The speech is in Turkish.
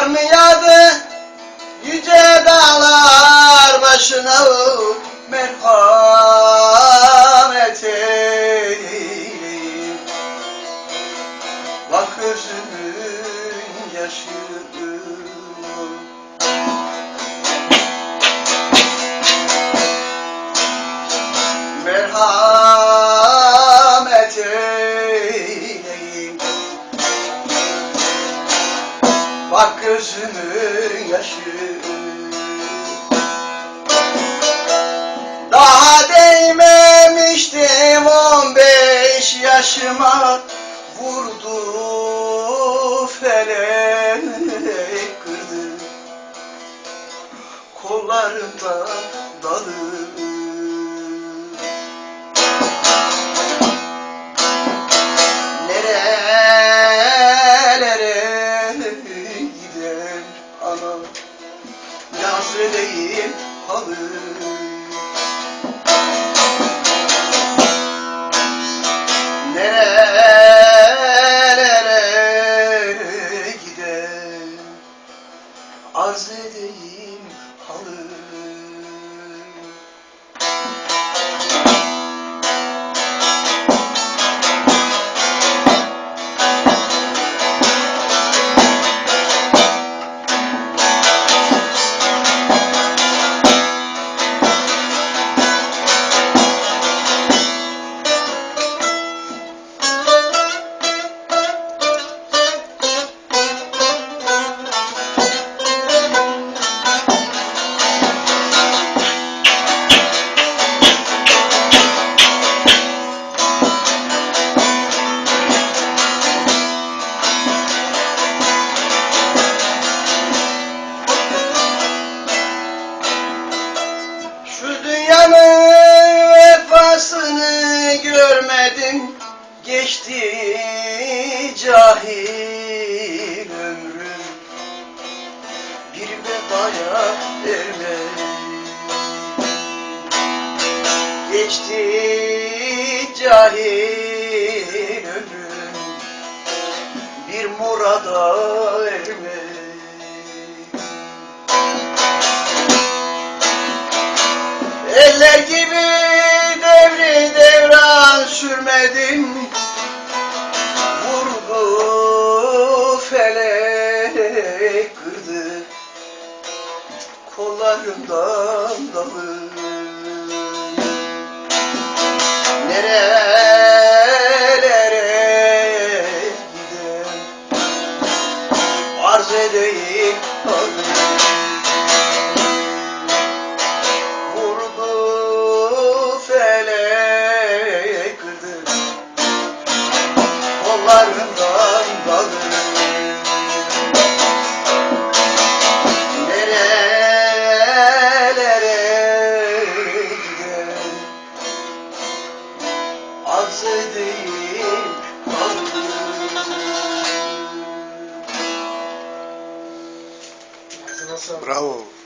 Kar mı yağdı? Yüce dağlar başına merhamet eyleyim. Bak gözümün yaşı gözümün yaşı. Daha değmemiştim on beş yaşıma Vurdu felek kırdı. Kollarımda dalı görmedim Geçti cahil ömrüm. Bir vefaya ermedi Geçti cahil ömrüm. Bir murada ermedi Eller devran sürmedim. Vurdu felek kırdı. Kollarımdan dalı. Nerelere Bravo.